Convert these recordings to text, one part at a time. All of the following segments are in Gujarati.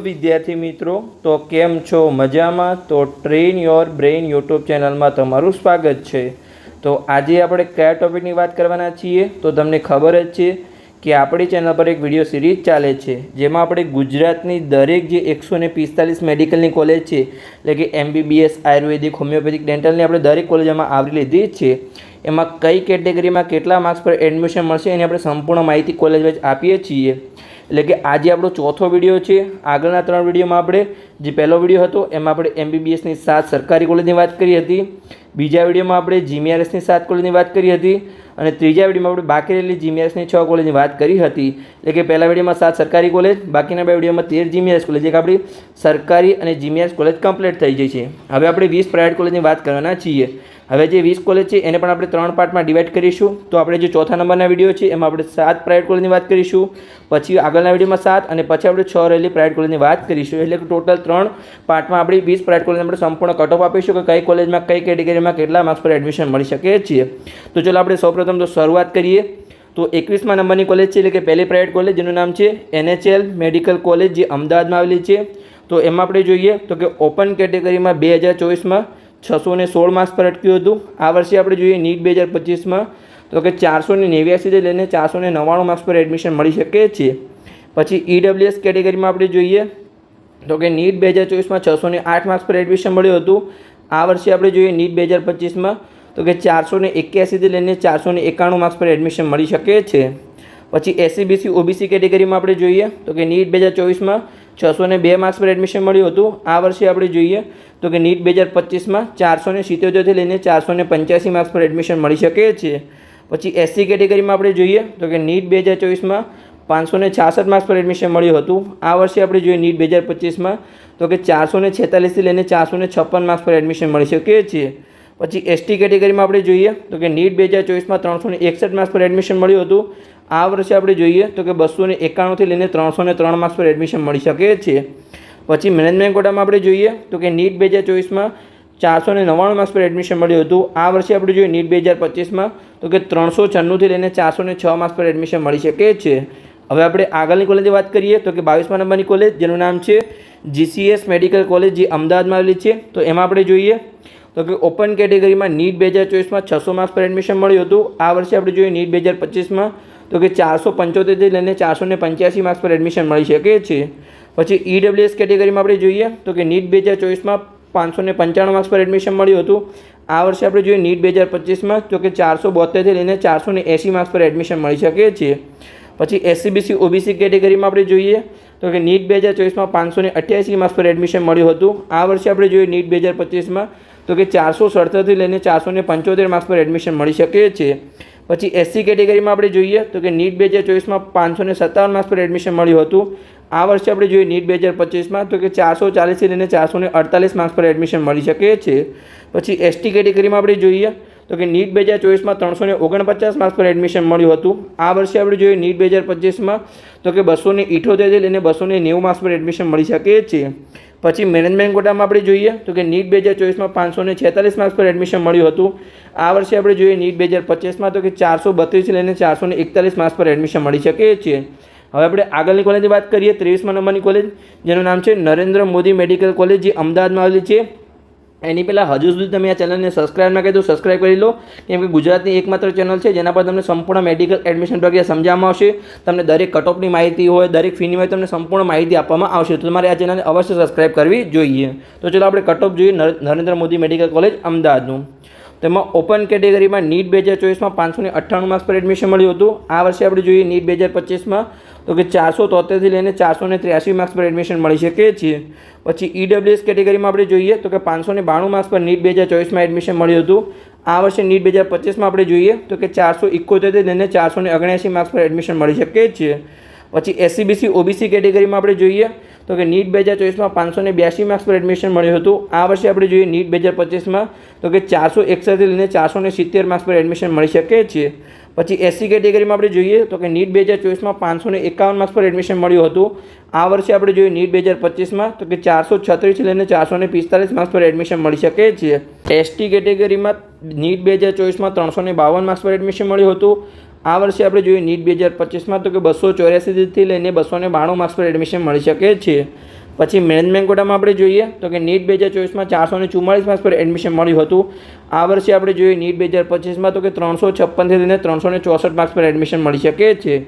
વિદ્યાર્થી મિત્રો, તો કેમ છો? મજામાં? તો ટ્રેન યોર બ્રેઇન યુટ્યુબ ચેનલમાં તમારું સ્વાગત છે. તો આજે આપણે કયા ટોપિકની વાત કરવાના છીએ? તો તમને ખબર જ છે કે આપણી ચેનલ પર એક વીડિયો સિરીઝ ચાલે છે, જેમાં આપણે ગુજરાતની દરેક જે એકસો ને પિસ્તાલીસ મેડિકલની કોલેજ છે, એટલે કે એમબીબીએસ, આયુર્વેદિક, હોમિયોપેથિક, ડેન્ટલની આપણે દરેક કોલેજોમાં આવરી લીધી જ છે. એમાં કઈ કેટેગરીમાં કેટલા માર્ક્સ પર એડમિશન મળશે એની આપણે સંપૂર્ણ માહિતી કોલેજ વાઇઝ આપીએ છીએ. એટલે કે આજે આપણો ચોથો વીડિયો છે. આગળના ત્રણ વિડીયોમાં આપણે જે પહેલો વીડિયો હતો, એમાં આપણે એમબીબીએસની સાત સરકારી કોલેજની વાત કરી હતી. બીજા વિડીયોમાં આપણે જીમીઆરએસની સાત કોલેજની વાત કરી હતી. અને ત્રીજા વિડીયોમાં આપણે બાકી રહેલી જીમીઆરએસની છ કોલેજની વાત કરી હતી. એટલે કે પહેલા વિડીયોમાં સાત સરકારી કોલેજ બાકીના બે વિડીયોમાં તેર જીમીઆરએસ કોલેજ એક આપણી સરકારી અને જીમીઆરએસ કોલેજ કમ્પ્લીટ થઈ જાય છે. હવે આપણે વીસ પ્રાઇવેટ કોલેજની વાત કરવાના છીએ. હવે જે વીસ કોલેજ છે, એને પણ આપણે ત્રણ પાર્ટમાં ડિવાઈડ કરીશું. તો આપણે જે ચોથા નંબરના વીડિયો છે, એમાં આપણે સાત પ્રાઇવેટ કોલેજની વાત કરીશું. પછી આગળના વિડીયોમાં સાત અને પછી આપણે છ રહેલી પ્રાઇવેટ કોલેજની વાત કરીશું. એટલે કે ટોટલ ત્રણ પાર્ટમાં આપણી વીસ પ્રાઇવેટ કોલેજને આપણે સંપૂર્ણ કટઓફ આપીશું કે કઈ કોલેજમાં કઈ કેટેગરીમાં કેટલા માર્ક્સ પર એડમિશન મળી શકે છીએ તો ચલો આપણે સૌપ્રથમ તો શરૂઆત કરીએ. તો એકવીસમાં નંબરની કોલેજ છે, એટલે કે પહેલી પ્રાઇવેટ કોલેજ જેનું નામ છે એનએચએલ મેડિકલ કોલેજ જે અમદાવાદમાં આવેલી છે. તો એમાં આપણે જોઈએ તો કે ઓપન કેટેગરીમાં બે હજાર ચોવીસમાં છસો ને સોળ માર્ક્સ પર અટક્યું હતું. આ વર્ષે આપણે જોઈએ નીટ બે હજાર પચીસમાં. તો કે ચારસો ને નેવ્યાસીથી લઈને ચારસો ને નવ્વાણું માર્ક્સ પર એડમિશન મળી શકે છે. પછી ઈડબ્લ્યુએસ કેટેગરીમાં આપણે જોઈએ. તો કે નીટ બે હજાર ચોવીસમાં છસો ને આઠ માર્ક્સ પર એડમિશન મળ્યું હતું. આ વર્ષે આપણે જોઈએ નીટ બે હજાર પચીસમાં. તો કે ચારસો ને એક્યાસીથી લઈને ચારસો ને એકાણું માર્ક્સ પર એડમિશન મળી શકે છે. પછી એસસીબીસી ઓબીસી કેટેગરીમાં આપણે જોઈએ. તો કે નીટ બે હજાર ચોવીસમાં. છસો ને બે માર્ક્સ પર એડમિશન મળ્યું હતું. આ વર્ષે આપણે જોઈએ તો કે નીટ બે હજાર પચીસમાં ચારસો ને સિત્યોતેરથી લઈને ચારસો ને પંચ્યાસી માર્ક્સ પર એડમિશન મળી શકે છે. પછી એસસી કેટેગરીમાં આપણે જોઈએ તો કે નીટ બે હજાર ચોવીસમાં પાંચસો ને છાસઠ માર્ક્સ પર એડમિશન મળ્યું હતું. આ વર્ષે આપણે જોઈએ નીટ બે હજાર પચીસમાં તો કે ચારસો ને છેતાલીસથી લઈને ચારસો ને છપ્પન માર્ક્સ પર એડમિશન મળી શકે છે. પછી એસટી કેટેગરીમાં આપણે જોઈએ તો કે નીટ બે હજાર ચોવીસમાં ત્રણસો ને એકસઠ માર્ક્સ પર એડમિશન મળ્યું હતું. આ વર્ષે આપણે જોઈએ તો કે બસો ને એકાણુંથી લઈને ત્રણસો ને ત્રણ માર્ક્સ પર એડમિશન મળી શકે છે. પછી મેનેજમેન્ટ કોટામાં આપણે જોઈએ તો કે નીટ બે હજાર ચોવીસમાં ચારસો ને નવ્વાણું માર્ક્સ પર એડમિશન મળ્યું હતું. આ વર્ષે આપણે જોઈએ નીટ બે હજાર પચીસમાં તો કે ત્રણસો છન્નુંથી લઈને ચારસો ને છ માર્ક્સ પર એડમિશન મળી શકે છે. હવે આપણે આગળની કોલેજની વાત કરીએ તો કે બાવીસમા નંબરની કોલેજ જેનું નામ છે જીસીએસ મેડિકલ કોલેજ જે અમદાવાદમાં આવેલી છે. તો એમાં આપણે જોઈએ તો કે ઓપન કેટેગરીમાં નીટ બે હજાર ચોવીસમાં છસો માર્ક્સ પર એડમિશન મળ્યું હતું. આ વર્ષે આપણે જોઈએ નીટ બે હજાર પચીસમાં. તો કે ચારસો પંચોતેરથી લઈને ચારસો ને પંચ્યાસી માર્ક્સ પર એડમિશન મળી શકે છે. પછી ઈડબ્લ્યુએસ કેટેગરીમાં આપણે જોઈએ તો કે નીટ બે હજાર ચોવીસમાં પાંચસો ને પંચાણું માર્ક્સ પર એડમિશન મળ્યું હતું. આ વર્ષે આપણે જોઈએ નીટ બે હજાર પચીસમાં તો કે ચારસો બોતેરથી લઈને ચારસો ને એંસી માર્ક્સ પર એડમિશન મળી શકે છે. પછી એસસીબીસી ઓબીસી કેટેગરીમાં આપણે જોઈએ તો કે નીટ બે હજાર ચોવીસમાં પાંચસો ને અઠ્યાસી માર્ક્સ પર એડમિશન મળ્યું હતું. આ વર્ષે આપણે જોઈએ નીટ બે હજાર પચીસમાં તો કે ચારસો સડસઠથી લઈને ચારસો ને પંચોતેર માર્ક્સ પર એડમિશન મળી શકે છે. પછી એસસી કેટેગરીમાં આપણે જોઈએ તો કે નીટ બે હજાર ચોવીસમાં પાંચસો ને સત્તાવન માર્ક્સ પર એડમિશન મળ્યું હતું. આ વર્ષે આપણે જોઈએ નીટ બે હજાર પચીસમાં તો કે ચારસો ચાલીસથી લઈને ચારસો ને અડતાલીસ માર્ક્સ પર એડમિશન મળી શકે છે. પછી એસટી કેટેગરીમાં આપણે જોઈએ તો કે નીટ બે હજાર ચોવીસમાં ત્રણસો ને ઓગણપચાસ માર્ક્સ પર એડમિશન મળ્યું હતું. આ વર્ષે આપણે જોઈએ નીટ બે હજાર પચીસમાં તો કે બસો ને ઇઠોતેરથી લઈને બસો ને નેવું માર્ક્સ પર એડમિશન મળી શકે છે. પછી મેનેજમેન્ટ કોટામાં આપણે જોઈએ તો કે નીટ બે હજાર ચોવીસમાં પાંચસો ને છેતાલીસ માર્ક્સ પર એડમિશન મળ્યું હતું. આ વર્ષે આપણે જોઈએ નીટ બે હજાર પચીસમાં તો કે ચારસો બત્રીસ લઈને ચારસો ને એકતાલીસ માર્ક્સ પર એડમિશન મળી શકે છે. હવે આપણે આગળની કોલેજની વાત કરીએ, ત્રેવીસમાં નંબરની કોલેજ જેનું નામ છે નરેન્દ્ર મોદી મેડિકલ કોલેજ જે અમદાવાદમાં આવેલી છે. એની પહેલાં હજુ સુધી તમે આ ચેનલને સબસ્ક્રાઇબ ના કરી દો સબસ્ક્રાઇબ કરી લો. કેમ કે ગુજરાતની એકમાત્ર ચેનલ છે, જેના પર તમને સંપૂર્ણ મેડિકલ એડમિશન પ્રક્રિયા સમજાવવામાં આવશે. તમને દરેક કટઓફની માહિતી હોય, દરેક ફીની હોય તમને સંપૂર્ણ માહિતી આપવામાં આવશે. તો તમારે આ ચેનલને અવશ્ય સબસ્ક્રાઇબ કરવી જોઈએ. તો ચલો આપણે કટઓફ જોઈએ નરેન્દ્ર મોદી મેડિકલ કોલેજ અમદાવાદનું. તેમાં ઓપન કેટેગરીમાં નીટ બે હજાર ચોવીસમાં પાંચસો ને અઠ્ઠાણું માર્ક્સ પર એડમિશન મળ્યું હતું. આ વર્ષે આપણે જોઈએ નીટ બે હજાર પચીસમાં તો કે ચારસો તોતેરથી લઈને ચારસો ને ત્ર્યાસી માર્ક્સ પર એડમિશન મળી શકે છે. પછી ઈડબ્લ્યુએસ કેટેગરીમાં આપણે જોઈએ તો કે પાંચસો ને બાણું માર્ક્સ પર નીટ બે હજાર ચોવીસમાં એડમિશન મળ્યું હતું. આ વર્ષે નીટ બે હજાર પચીસમાં આપણે જોઈએ તો કે ચારસો ઇકોતેરથી લઈને ચારસો ને ઓગણ્યાસી માર્ક્સ પર એડમિશન મળી શકે છે. પછી એસસીબીસી ઓબીસી કેટેગરીમાં આપણે જોઈએ તો કે નીટ બે હજાર ચોવીસમાં પાંચસો ને બ્યાસી માર્ક્સ પર એડમિશન મળ્યું હતું. આ વર્ષે આપણે જોઈએ નીટ બે હજાર પચીસમાં તો કે ચારસો એકસઠથી લઈને ચારસો ને સિત્તેર માર્ક્સ પર એડમિશન મળી શકે છે. પછી એસસી કેટેગરીમાં આપણે જોઈએ તો કે નીટ બે હજાર ચોવીસમાં પાંચસો ને એકાવન માર્ક્સ પર એડમિશન મળ્યું હતું. આ વર્ષે આપણે જોઈએ નીટ બે હજાર પચીસમાં તો કે ચારસો છત્રીસથી લઈને ચારસો ને પિસ્તાલીસ માર્ક્સ પર એડમિશન મળી શકે છે. એસટી કેટેગરીમાં નીટ બે હજાર ચોવીસમાં ત્રણસો ને બાવન માર્ક્સ પર એડમિશન મળ્યું હતું. આ વર્ષે આપણે જોઈએ નીટ બે હજાર પચીસમાં તો કે બસો ચોર્યાસીથી લઈને બસો ને બાણું માર્ક્સ પર એડમિશન મળી શકે છે. પછી મેનેજમેન્ટ કોટામાં આપણે જોઈએ તો કે નીટ બે હજાર ચોવીસમાં ચારસો ને ચુમ્માળીસ માર્ક્સ પર એડમિશન મળ્યું હતું. આ વર્ષે આપણે જોઈએ નીટ બે હજાર પચીસમાં તો કે ત્રણસો છપ્પનથી લઈને ત્રણસો ને ચોસઠ માર્ક્સ પર એડમિશન મળી શકે છે.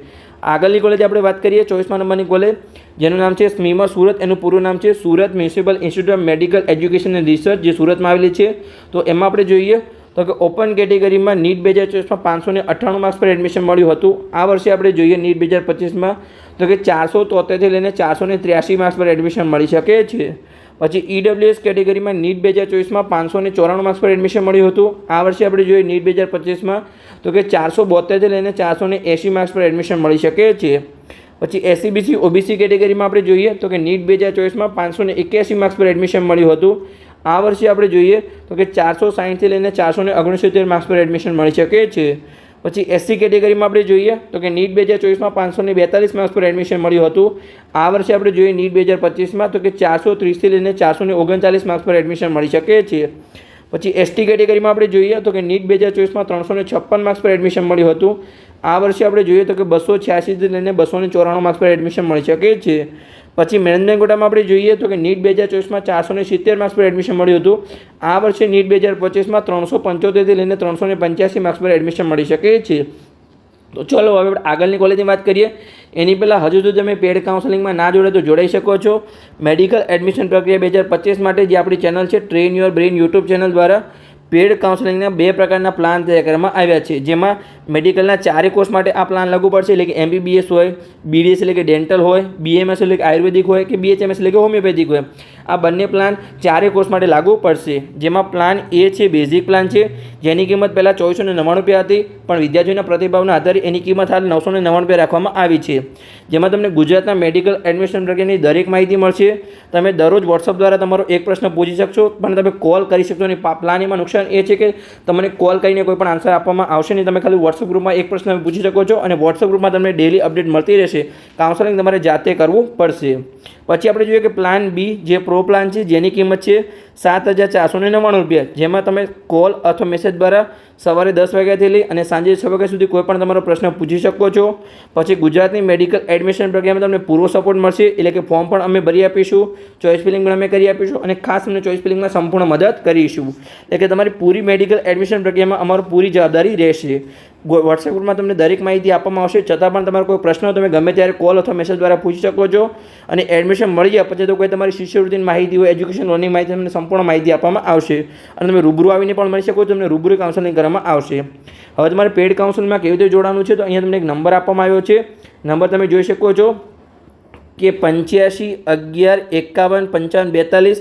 આગળની કોલેજ આપણે વાત કરીએ ચોવીસમાં નંબરની કોલેજ જેનું નામ છે સ્મીમર સુરત, એનું પૂરું નામ છે Surat municipal institute of medical education and research જે સુરતમાં આવેલી છે. તો એમાં આપણે જોઈએ તો કે ઓપન કેટેગરીમાં નીટ બે હજાર ચોવીસમાં પાંચસો ને અઠ્ઠાણું માર્ક્સ પર એડમિશન મળ્યું હતું. આ વર્ષે આપણે જોઈએ નીટ બે હજાર પચીસમાં, તો કે ચારસો તોતેરથી લઈને ચારસો ને ત્ર્યાસી માર્ક્સ પર એડમિશન મળી શકે છે. પછી ઈડબ્લ્યુએસ કેટેગરીમાં નીટ બે હજાર ચોવીસમાં પાંચસો ને ચોરાણું માર્ક્સ પર એડમિશન મળ્યું હતું. આ વર્ષે આપણે જોઈએ નીટ બે હજાર પચીસમાં, તો કે ચારસો બોતેરથી લઈને ચારસો ને એંસી માર્ક્સ પર એડમિશન મળી શકે છે. પછી એસસીબીસી ઓબીસી કેટેગરીમાં આપણે જોઈએ, તો કે નીટ બે હજાર ચોવીસમાં પાંચસો ને એક્યાસી માર્ક્સ પર એડમિશન મળ્યું હતું. આ વર્ષે આપણે જોઈએ તો કે ચારસો સાહીઠથી લઈને ચારસો ને ઓગણસિત્તેર માર્ક્સ પર એડમિશન મળી શકે છે. પછી એસસી કેટેગરીમાં આપણે જોઈએ તો કે નીટ બે હજાર ચોવીસમાં પાંચસો ને બેતાલીસ માર્ક્સ પર એડમિશન મળ્યું હતું. આ વર્ષે આપણે જોઈએ નીટ બે હજાર પચીસમાં તો કે ચારસો ત્રીસથી લઈને ચારસો ને ઓગણચાલીસ માર્ક્સ પર એડમિશન મળી શકે છે. પછી એસટી કેટેગરીમાં આપણે જોઈએ તો કે નીટ બે હજાર ચોવીસમાં ત્રણસો ને છપ્પન માર્ક્સ પર એડમિશન મળ્યું હતું. આ વર્ષે આપણે જોઈએ તો કે બસો છ્યાસીથી લઈને બસો ને ચોરાણું માર્ક્સ પર એડમિશન મળી શકે છે. પછી મેનેજમેન્ટ કોટામાં આપણે જોઈએ તો કે નીટ બે હજાર ચોવીસમાં ચારસો ને સિત્તેર માર્ક્સ પર એડમિશન મળ્યું હતું. આ વર્ષે નીટ બે હજાર પચીસમાં ત્રણસો પંચોતેરથી લઈને ત્રણસો ને પંચ્યાસી માર્ક્સ પર એડમિશન મળી શકે છે. તો ચલો હવે આપણે આગળની કોલેજની વાત કરીએ. એની પહેલાં હજુ જો તમે પેડ કાઉન્સેલિંગમાં ના જોડે તો જોડાઈ શકો છો. મેડિકલ એડમિશન પ્રક્રિયા બે હજાર પચીસ માટે જે આપણી ચેનલ છે train your brain YouTube channel દ્વારા. પેડ કાઉન્સેલિંગના બે પ્રકારના પ્લાન તૈયાર કરવામાં આવ્યા છે. જેમાં મેડિકલના ચારે કોર્સ માટે આ પ્લાન લાગુ પડશે, એટલે કે એમબીબીએસ હોય બીડીએસ એટલે કે ડેન્ટલ હોય બીએમએસ એટલે કે આયુર્વેદિક હોય કે બીએચએમએસ એટલે કે હોમિયોપેથિક હોય. આ બંને પ્લાન ચારે કોર્સ માટે લાગુ પડશે. જેમાં પ્લાન એ છે બેઝિક પ્લાન છે, જેની કિંમત પહેલાં ચોવીસો ને નવ્વાણું રૂપિયા હતી, પણ વિદ્યાર્થીઓના પ્રતિભાવના આધારે એની કિંમત હાલ નવસો ને નવ્વાણું રૂપિયા રાખવામાં આવી છે. જેમાં તમને ગુજરાતના મેડિકલ એડમિશન પ્રક્રિયાની દરેક માહિતી મળશે. તમે દરરોજ વોટ્સઅપ દ્વારા તમારો એક પ્રશ્ન પૂછી શકશો, પણ તમે કોલ કરી શકશો અને પ્લાન એમાં નુકસાન એ છે કે તમને કોલ કરીને કોઈ પણ આન્સર આપવામાં આવશે નહીં. તમે ખાલી વોટ્સઅપ ગ્રુપમાં એક પ્રશ્ન પૂછી શકો છો અને વોટ્સઅપ ગ્રુપમાં તમને ડેલી અપડેટ મળતી રહેશે. કાઉન્સેલિંગ તમારે જાતે કરવું પડશે. પછી આપણે જોઈએ કે પ્લાન બી જે પ્રો પ્લાન છે, જેની કિંમત છે સાત હજાર ચારસો ને નવ્વાણું રૂપિયા, જેમાં તમે કોલ અથવા મેસેજ દ્વારા સવારે દસ વાગ્યાથી લઈ અને સાંજે છ વાગ્યા સુધી કોઈ પણ તમારો પ્રશ્ન પૂછી શકો છો. પછી ગુજરાતની મેડિકલ એડમિશન પ્રક્રિયામાં તમને પૂરો સપોર્ટ મળશે, એટલે કે ફોર્મ પણ અમે ભરી આપીશું ચોઈસ ફિલિંગ પણ અમે કરી આપીશું, અને ખાસ અમને ચોઇસ ફિલિંગમાં સંપૂર્ણ મદદ કરીશું. એટલે કે તમારી પૂરી મેડિકલ એડમિશન પ્રક્રિયામાં અમારું પૂરી જવાબદારી રહેશે. વોટ્સએપ ગ્રુપમાં તમને દરેક માહિતી આપવામાં આવશે. છતાં પણ તમારો કોઈ પ્રશ્ન તમે ગમે ત્યારે કોલ અથવા મેસેજ દ્વારા પૂછી શકો છો અને એડમિશન મળી જાય પછી તો કોઈ તમારી શિષ્યવૃત્તિની માહિતી હોય એજ્યુકેશન લોનની માહિતી તમને સંપૂર્ણ માહિતી આપવામાં આવશે. અને તમે રૂબરૂ આવીને પણ મળી શકો છો, તમને રૂબરૂ કાઉન્સેલિંગ કરવામાં આવશે. હવે તમારે પેડ કાઉન્સેલિંગમાં કેવી રીતે જોડાવાનું છે તો અહીંયા તમને એક નંબર આપવામાં આવ્યો છે. નંબર તમે જોઈ શકો છો કે પંચ્યાસી, અગિયાર, એકાવન, પંચાવન, બેતાલીસ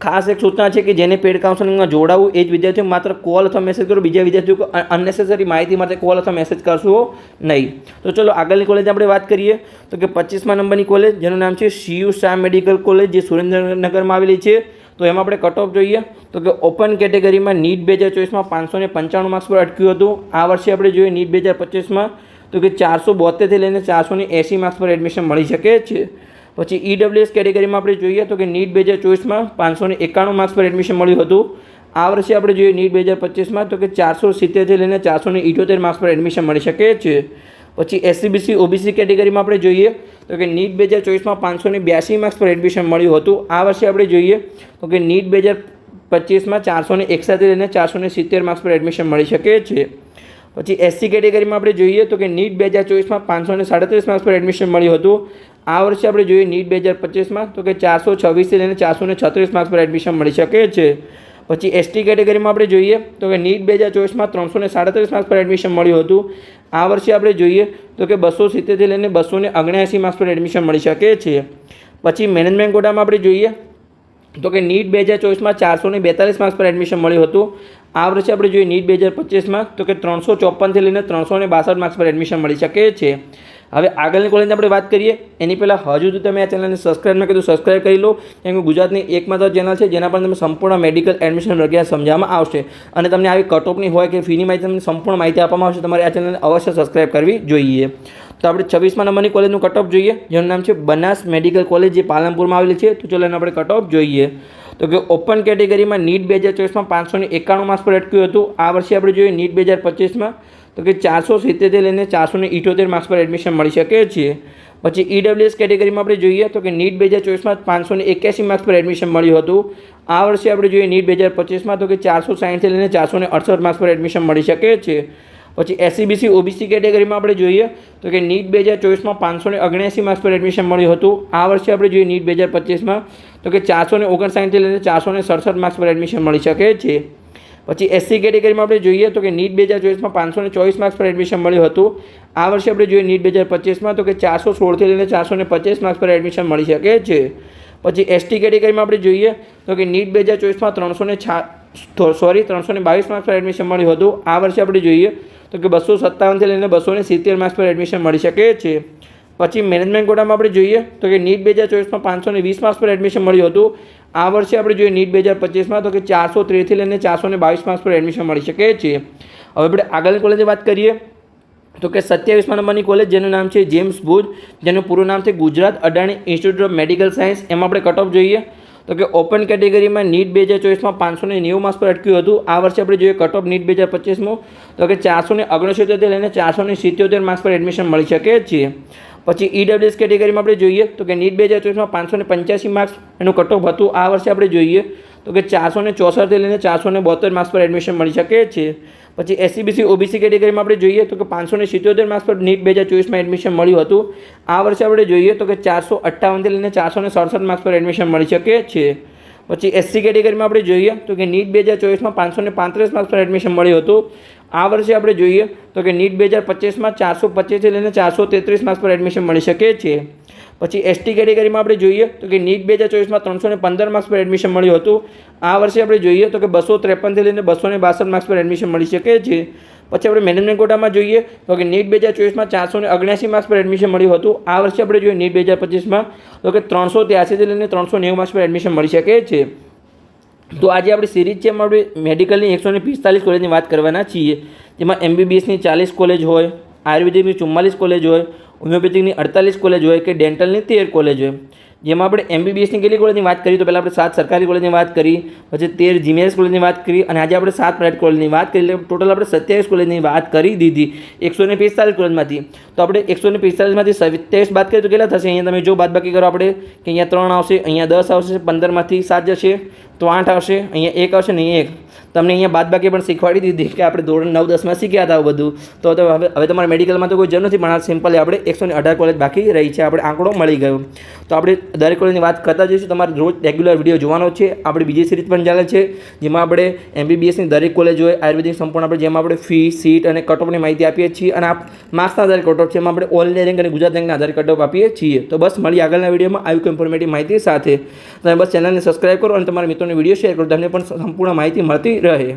ખાસ એક સૂચના છે કે જેને પેડ કાઉન્સેલિંગમાં જોડાવું, એ જ વિદ્યાર્થીઓ માત્ર કોલ અથવા મેસેજ કરો, બીજા વિદ્યાર્થીઓ અનનેસેસરી માહિતી માટે કોલ અથવા મેસેજ કરશો નહીં. તો ચલો આગળની કોલેજ આપણે વાત કરીએ. તો કે પચીસમા નંબરની કોલેજ જેનું નામ છે શિયુ શાહ મેડિકલ કોલેજ જે સુરેન્દ્રનગરમાં આવેલી છે. તો એમાં આપણે કટ ઓફ જોઈએ. તો કે ઓપન કેટેગરીમાં નીટ બે હજાર ચોવીસમાં પાંચસો ને પંચાણું માર્ક્સ પર અટક્યું હતું. આ વર્ષે આપણે જોઈએ નીટ બે હજાર પચીસમાં. તો કે ચારસો બોતેરથી લઈને ચારસો ને એંસી માર્ક્સ પર એડમિશન મળી શકે છે. પછી ઈડબ્લ્યુએસ કેટેગરીમાં આપણે જોઈએ તો કે નીટ બે હજાર ચોવીસમાં પાંચસો ને એકાણું માર્ક્સ પર એડમિશન મળ્યું હતું. આ વર્ષે આપણે જોઈએ નીટ બે હજાર પચીસમાં તો કે ચારસો સિત્તેરથી લઈને ચારસો ને ઇઠ્યોતેર માર્ક્સ પર એડમિશન મળી શકે છે. પછી એસસીબીસી ઓબીસી કેટેગરીમાં આપણે જોઈએ તો કે નીટ બે હજાર ચોવીસમાં પાંચસો ને બ્યાસી માર્ક્સ પર એડમિશન મળ્યું હતું. આ વર્ષે આપણે જોઈએ તો કે નીટ બે હજાર પચીસમાં ચારસો ને એકસાથી લઈને ચારસો ને સિત્તેર માર્ક્સ પર એડમિશન મળી શકે છે. પછી એસસી કેટેગરીમાં આપણે જોઈએ તો કે નીટ બે હજાર ચોવીસમાં પાંચસો ને સાડત્રીસ માર્ક્સ પર એડમિશન મળ્યું હતું. આ વર્ષે આપણે જોઈએ નીટ બે હજાર પચીસમાં તો કે ચારસો છવ્વીસથી લઈને ચારસો છત્રીસ માર્ક્સ પર એડમિશન મળી શકે છે. પછી એસટી કેટેગરીમાં આપણે જોઈએ, તો કે નીટ બે હજાર ચોવીસમાં ત્રણસો ને સાડત્રીસ માર્ક્સ પર એડમિશન મળ્યું હતું. આ વર્ષે આપણે જોઈએ, તો કે બસો સિત્તેરથી લઈને બસો ને ઓગણ્યાસી માર્ક્સ પર એડમિશન મળી શકે છે. પછી મેનેજમેન્ટ કોટામાં આપણે જોઈએ, તો કે નીટ બે હજાર ચોવીસમાં ચારસો ને બેતાલીસ માર્ક્સ પર એડમિશન મળ્યું હતું. આ વર્ષે આપણે જોઈએ નીટ બે હજાર પચીસમાં તો કે ત્રણસો ચોપનથી લઈને ત્રણસો ને બાસઠ માર્ક્સ પર એડમિશન મળી શકે છે. હવે આગળની કોલેજની આપણે વાત કરીએ, એની પહેલાં હજુ તો તમે આ ચેનલને સબસ્ક્રાઈબ ન કીધું સબસ્ક્રાઈબ કરી લો, કેમ કે ગુજરાતની એકમાત્ર ચેનલ છે જેના પર તમે સંપૂર્ણ મેડિકલ એડમિશન પ્રક્રિયા સમજાવવામાં આવશે. અને તમને આવી કટઓફની હોય કે ફીની માહિતી તમને સંપૂર્ણ માહિતી આપવામાં આવશે, તમારે આ ચેનલને અવશ્ય સબસ્ક્રાઈબ કરવી જોઈએ. તો આપણે છવ્વીસમાં નંબરની કોલેજનું કટઓફ જોઈએ, જેનું નામ છે બનાસ મેડિકલ કોલેજ જે પાલનપુરમાં આવેલી છે. તો ચલો એને આપણે કટઓફ જોઈએ. તો કે ઓપન કેટેગરીમાં નીટ બે હજાર ચોવીસમાં પાંચસો ને એકાણું માર્ક્સ પર અટક્યું હતું. આ વર્ષે આપણે જોઈએ નીટ બે હજાર પચીસમાં. તો કે ચારસો સિત્તેરથી લઈને ચારસો ને ઇઠોતેર માર્ક્સ પર એડમિશન મળી શકે છે. પછી ઈડબ્લ્યુએસ કેટેગરીમાં આપણે જોઈએ તો કે નીટ બે હજાર ચોવીસમાં પાંચસો ને એક્યાસી માર્ક્સ પર એડમિશન મળ્યું હતું. આ વર્ષે આપણે જોઈએ નીટ બે હજાર પચીસમાં તો કે ચારસો સાહીઠથી લઈને ચારસો ને અડસઠ માર્ક્સ પર એડમિશન મળી શકે છે. પછી એસસીબીસી ઓબીસી કેટેગરીમાં આપણે જોઈએ તો કે નીટ બે હજાર ચોવીસમાં પાંચસો ને અગણ્યાસી માર્ક્સ પર એડમિશન મળ્યું હતું. આ વર્ષે આપણે જોઈએ નીટ બે હજાર પચીસમાં તો કે ચારસો ને ઓગણસાઠથી લઈને ચારસો ને સડસઠ માર્ક્સ પર એડમિશન મળી શકે છે. પછી એસસી કેટેગરીમાં આપણે જોઈએ તો કે નીટ બે હજાર ચોવીસમાં પાંચસો ને ચોવીસ માર્ક્સ પર એડમિશન મળ્યું હતું. આ વર્ષે આપણે જોઈએ નીટ બે હજાર પચીસમાં તો કે ચારસો સોળથી લઈને ચારસો ને પચીસ માર્ક્સ પર એડમિશન મળી શકે છે. પછી એસટી કેટેગરીમાં આપણે જોઈએ તો કે નીટ બે હજાર ચોવીસમાં ત્રણસો ને સોરી ત્રણસો ને બાવીસ માર્ક્સ પર એડમિશન મળ્યું હતું. આ વર્ષે આપણે જોઈએ તો કે બસો સત્તાવનથી લઈને બસો ને સિત્તેર માર્ક્સ પર એડમિશન મળી શકે છે. પછી મેનેજમેન્ટ કોટામાં આપણે જોઈએ તો કે નીટ બે હજાર ચોવીસમાં પાંચસો ને વીસ માર્ક્સ પર એડમિશન મળ્યું હતું. આ વર્ષે આપણે જોઈએ નીટ બે હજાર પચીસમાં તો કે ચારસો ત્રેથી લઈને ચારસો ને બાવીસ માર્ક્સ પર એડમિશન મળી શકે છે. હવે આપણે આગળની કોલેજની વાત કરીએ તો કે સત્યાવીસમાં નંબરની કોલેજ જેનું નામ છે જેમ્સ ભુજ જેનું પૂરું નામ છે Gujarat Adani institute of medical science એમાં આપણે કટ ઓફ જોઈએ. તો કે ઓપન કેટેગરીમાં નીટ બે હજાર ચોવીસમાં પાંચસો ને નેવું માર્ક્સ પર અટક્યું હતું. આ વર્ષે આપણે જોઈએ કટ ઓફ નીટ બે હજાર પચીસમાં. તો કે ચારસો ને ઓગણસિત્તેરથી લઈને ચારસો ને સિત્યોતેર માર્ક્સ પર એડમિશન મળી શકે છે. પછી ઈડબ્લ્યુએસ કેટેગરીમાં આપણે જોઈએ તો કે નીટ બે હજાર ચોવીસમાં પાંચસો ને પંચ્યાસી માર્ક્સ એનું કટ ઓફ હતું. આ વર્ષે આપણે જોઈએ તો કે ચારસો ને ચોસઠથી લઈને ચારસો ને બોતેર માર્ક્સ પર એડમિશન મળી શકે છે. પછી એસસીબીસી ઓબીસી કેટેગરીમાં આપણે જોઈએ તો કે પાંચસો ને સિત્યોતેર માર્ક્સ પર નીટ બે હજાર ચોવીસમાં એડમિશન મળ્યું હતું. આ વર્ષે આપણે જોઈએ તો કે ચારસો અઠ્ઠાવનથી લઈને ચારસો ને સડસઠ માર્ક્સ પર એડમિશન મળી શકે છે. પછી એસસી કેટેગરીમાં આપણે જોઈએ તો કે નીટ બે હજાર ચોવીસમાં પાંચસો ને પાંત્રીસ માર્ક્સ પર એડમિશન મળ્યું હતું. આ વર્ષે આપણે જોઈએ તો કે નીટ બે હજાર પચીસમાં ચારસો પચીસથી લઈને ચારસો તેત્રીસ માર્ક્સ પર એડમિશન મળી શકે છે. પછી એસટી કેટેગરીમાં આપણે જોઈએ તો કે નીટ બે હજાર ચોવીસમાં ત્રણસો ને પંદર માર્ક્સ પર એડમિશન મળ્યું હતું. આ વર્ષે આપણે જોઈએ તો કે બસો ત્રેપનથી લઈને બસો ને બાસઠ માર્ક્સ પર એડમિશન મળી શકે છે. પછી આપણે મેનેજમેન્ટ કોટામાં જોઈએ તો કે નીટ બે હજાર ચોવીસમાં ચારસો ને અગણ્યાસી માર્ક્સ પર એડમિશન મળ્યું હતું. આ વર્ષે આપણે જોઈએ નીટ બે હજાર પચીસમાં તો કે ત્રણસો ત્યાસીથી લઈને ત્રણસો નેવું માર્ક્સ પર એડમિશન મળી શકે છે. તો આજે આપણી સિરીઝ છે આપણે મેડિકલની એકસો ને પિસ્તાલીસ કોલેજની વાત કરવાના છીએ. જેમાં એમબીબીએસની ચાલીસ કોલેજ હોય, આયુર્વેદિકની ચુમ્માલીસ કોલેજ હોય હોમિયોપેથિકની અડતાલીસ કોલેજ હોય કે ડેન્ટલની તેર કોલેજ હોય, જેમાં આપણે એમબીબીએસની કેટલી કોલેજની વાત કરી, તો પહેલાં આપણે સાત સરકારી કોલેજની વાત કરી, પછી તેર જીમીએસ કોલેજની વાત કરી, અને આજે આપણે સાત પ્રાઇવેટ કોલેજની વાત કરી, એટલે ટોટલ આપણે સત્યાવીસ કોલેજની વાત કરી દીધી, એકસો ને પિસ્તાલીસ કોલેજમાંથી તો આપણે એકસો ને પિસ્તાલીસમાંથી સત્યાવીસ બાદ કરીએ તો કેટલા થશે? અહીંયા તમે જો બાદ બાકી કરો આપણે, કે અહીંયા ત્રણ આવશે, અહીંયા દસ આવશે પંદરમાંથી સાત જશે તો આઠ આવશે, અહીંયા એક આવશે ને એક. તમને અહીંયા બાદ બાકી પણ શીખવાડી દીધી કે આપણે ધોરણ નવ, દસમાં શીખ્યા હતા બધું. તો હવે હવે તમારે મેડિકલમાં તો કોઈ જરૂર નથી, પણ આ સિમ્પલી આપણે એકસો ને અઢાર કોલેજ બાકી રહી છે, આપણે આંકડો મળી ગયો. તો આપણે દરેક કોલેજની વાત કરતા જઈશું. તમારે રોજ રેગ્યુલર વીડિયો જોવાનો છે. આપણે બીજી સિરીઝ પણ ચાલે છે, જેમાં આપણે એમબીબીએસની દરેક કોલેજ હોય આયુર્વેદિક સંપૂર્ણ આપણે, જેમાં આપણે ફી સીટ અને કટઓફની માહિતી આપીએ છીએ. અને આ માર્ક્સના આધારે કટઓફ છે, એમાં આપણે ઓલ રેન્ક અને ગુજરાત રેન્કના આધારે કટઓફ આપીએ છીએ. તો બસ મળી આગળના વિડીયોમાં આવી ઇન્ફોર્મેટિવ માહિતી સાથે. તમે બસ ચેનલને સબસ્ક્રાઈબ કરો અને તમારા મિત્રોને વીડિયો શેર કરો. તમને પણ સંપૂર્ણ માહિતી મળતી રહે.